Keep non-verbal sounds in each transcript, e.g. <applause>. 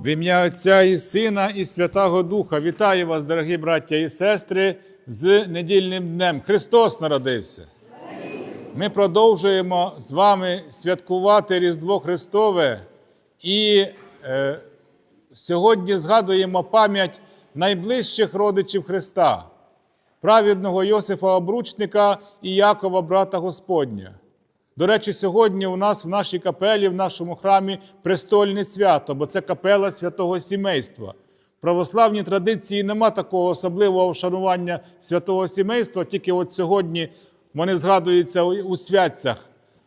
В ім'я Отця і Сина, і Святого Духа вітаю вас, дорогі браття і сестри, з недільним днем. Христос народився. Ми продовжуємо з вами святкувати Різдво Христове і е, сьогодні згадуємо пам'ять найближчих родичів Христа, праведного Йосифа Обручника і Якова, брата Господня. До речі, сьогодні у нас в нашій капелі, в нашому храмі престольне свято, бо це капела святого сімейства. В православній традиції нема такого особливого вшанування святого сімейства, тільки от сьогодні вони згадуються у святцях.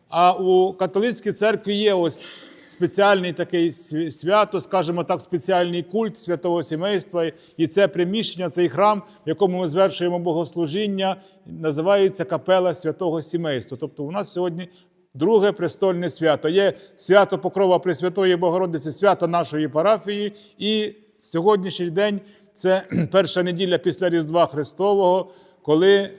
А у католицькій церкві є ось спеціальний такий свято, скажімо так, спеціальний культ святого сімейства. І це приміщення, цей храм, в якому ми звершуємо богослужіння, називається капела святого сімейства. Тобто у нас сьогодні друге престольне свято. Є свято Покрова Пресвятої Богородиці, свято нашої парафії. І сьогоднішній день це <clears throat> перша неділя після Різдва Христового, коли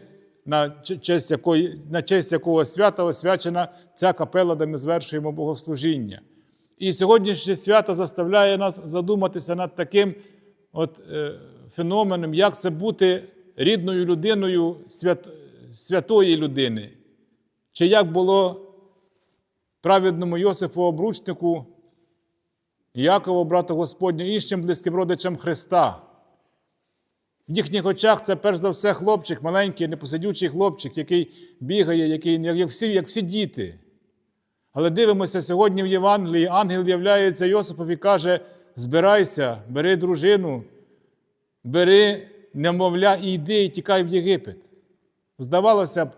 на честь якої, на честь якого свята освячена ця капела, де ми звершуємо богослужіння. І сьогоднішнє свято заставляє нас задуматися над таким от, е, феноменом, як це бути рідною людиною свят, святої людини. Чи як було праведному Йосифу Обручнику, Якову, брату Господню, іншим близьким родичам Христа. В їхніх очах це перш за все хлопчик, маленький, непосидючий хлопчик, який бігає, який, як, як, всі, як всі діти. Але дивимося сьогодні в Євангелії, ангел являється Йосипові і каже: збирайся, бери дружину, бери немовля і йди, і тікай в Єгипет. Здавалося б,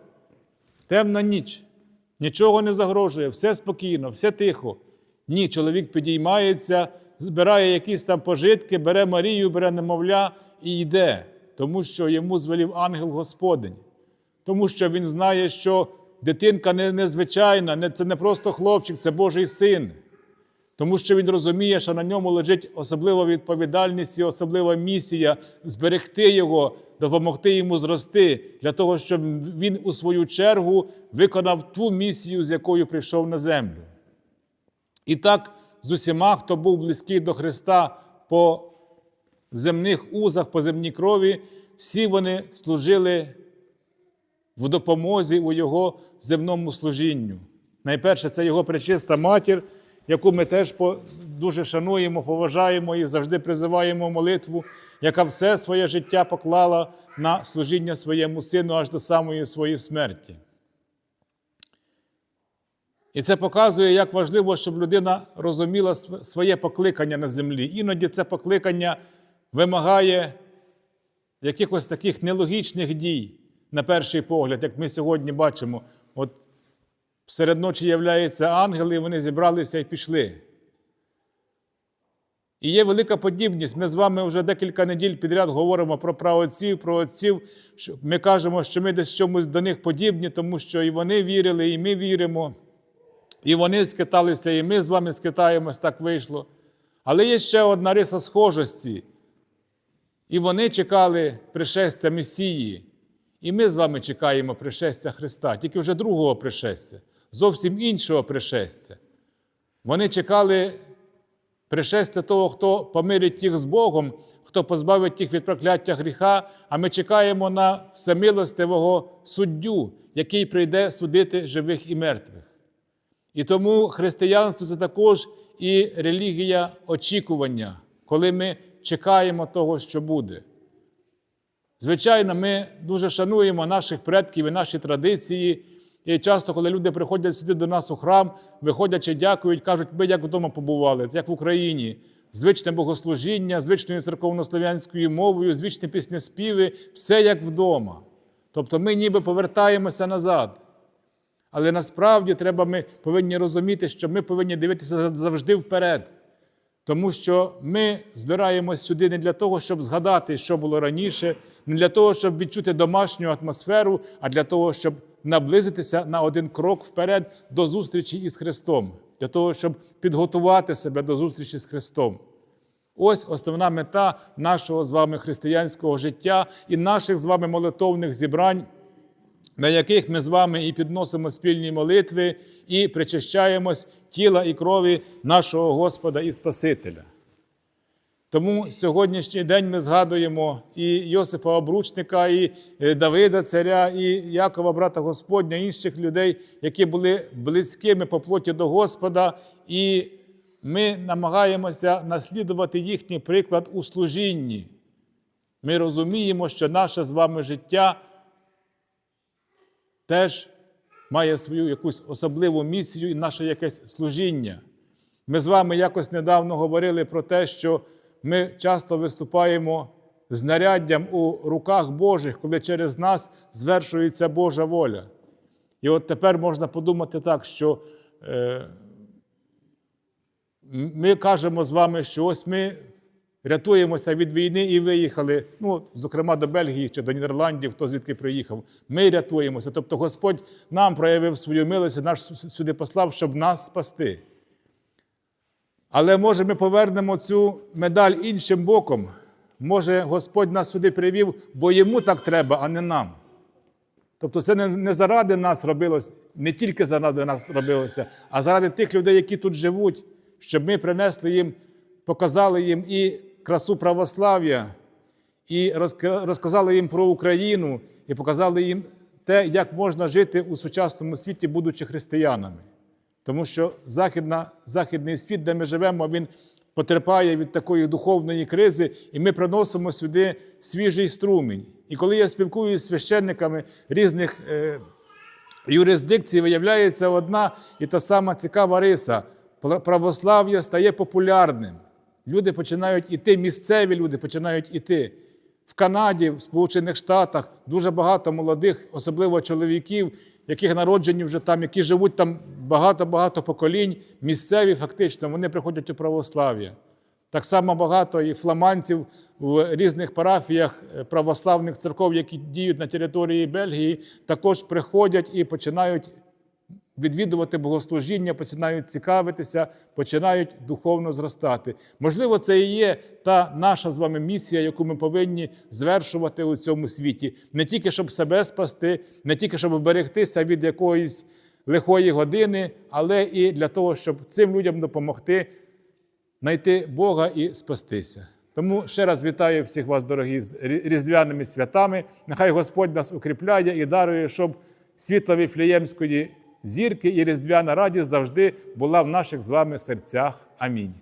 темна ніч, нічого не загрожує, все спокійно, все тихо. Ні, чоловік підіймається, збирає якісь там пожитки, бере Марію, бере немовля і йде, тому що йому звелів ангел Господень. Тому що він знає, що дитинка не незвичайна, не, це не просто хлопчик, це Божий син. Тому що він розуміє, що на ньому лежить особлива відповідальність і особлива місія зберегти його, допомогти йому зрости, для того, щоб він у свою чергу виконав ту місію, з якою прийшов на землю. І так, з усіма, хто був близький до Христа по земних узах, по земній крові, всі вони служили в допомозі у Його земному служінню. Найперше, це Його пречиста матір, яку ми теж дуже шануємо, поважаємо і завжди призиваємо молитву, яка все своє життя поклала на служіння своєму сину аж до самої своєї смерті. І це показує, як важливо, щоб людина розуміла своє покликання на землі. Іноді це покликання вимагає якихось таких нелогічних дій, на перший погляд, як ми сьогодні бачимо. От серед ночі являються ангели, і вони зібралися і пішли. І є велика подібність. Ми з вами вже декілька неділь підряд говоримо про праотців, про отців. Ми кажемо, що ми десь чомусь до них подібні, тому що і вони вірили, і ми віримо. І вони скиталися, і ми з вами скитаємось, так вийшло. Але є ще одна риса схожості. І вони чекали пришестя Месії. І ми з вами чекаємо пришестя Христа, тільки вже другого пришестя, зовсім іншого пришестя. Вони чекали пришестя того, хто помирить їх з Богом, хто позбавить їх від прокляття гріха, а ми чекаємо на всемилостивого суддю, який прийде судити живих і мертвих. І тому християнство це також і релігія очікування, коли ми чекаємо того, що буде. Звичайно, ми дуже шануємо наших предків і наші традиції. І часто, коли люди приходять сюди до нас у храм, виходячи, дякують, кажуть, ми як вдома побували, як в Україні. Звичне богослужіння, звичною церковнослов'янською мовою, звичні піснеспіви, все як вдома. Тобто ми ніби повертаємося назад. Але насправді треба ми повинні розуміти, що ми повинні дивитися завжди вперед. Тому що ми збираємось сюди не для того, щоб згадати, що було раніше, не для того, щоб відчути домашню атмосферу, а для того, щоб наблизитися на один крок вперед до зустрічі із Христом, для того, щоб підготувати себе до зустрічі з Христом. Ось основна мета нашого з вами християнського життя і наших з вами молитовних зібрань на яких ми з вами і підносимо спільні молитви, і причащаємось тіла і крові нашого Господа і Спасителя. Тому сьогоднішній день ми згадуємо і Йосипа Обручника, і е, Давида Царя, і Якова, брата Господня, інших людей, які були близькими по плоті до Господа, і ми намагаємося наслідувати їхній приклад у служінні. Ми розуміємо, що наше з вами життя теж має свою якусь особливу місію і наше якесь служіння. Ми з вами якось недавно говорили про те, що ми часто виступаємо знаряддям у руках Божих, коли через нас звершується Божа воля. І от тепер можна подумати так, що е, ми кажемо з вами, що ось ми рятуємося від війни і виїхали, ну, зокрема до Бельгії чи до Нідерландів, хто звідки приїхав. Ми рятуємося. Тобто Господь нам проявив свою милость і нас сюди послав, щоб нас спасти. Але може ми повернемо цю медаль іншим боком. Може, Господь нас сюди привів, бо йому так треба, а не нам. Тобто це не, заради нас робилось, не тільки заради нас робилося, а заради тих людей, які тут живуть, щоб ми принесли їм, показали їм і красу православ'я, і розказали їм про Україну, і показали їм те, як можна жити у сучасному світі, будучи християнами. Тому що західна, західний світ, де ми живемо, він потерпає від такої духовної кризи, і ми приносимо сюди свіжий струмінь. І коли я спілкуюся з священниками різних е, юрисдикцій, виявляється одна і та сама цікава риса. Православ'я стає популярним. Люди починають іти, місцеві люди починають іти. В Канаді, в Сполучених Штатах дуже багато молодих, особливо чоловіків, яких народжені вже там, які живуть там багато-багато поколінь, місцеві фактично, вони приходять у православ'я. Так само багато і фламандців в різних парафіях е, православних церков, які діють на території Бельгії, також приходять і починають відвідувати богослужіння, починають цікавитися, починають духовно зростати. Можливо, це і є та наша з вами місія, яку ми повинні звершувати у цьому світі, не тільки щоб себе спасти, не тільки щоб берегтися від якоїсь лихої години, але і для того, щоб цим людям допомогти знайти Бога і спастися. Тому ще раз вітаю всіх вас, дорогі, з різдвяними святами. Нехай Господь нас укріпляє і дарує, щоб світло Віфлеємської зірки і різдвяна радість завжди була в наших з вами серцях. Амінь.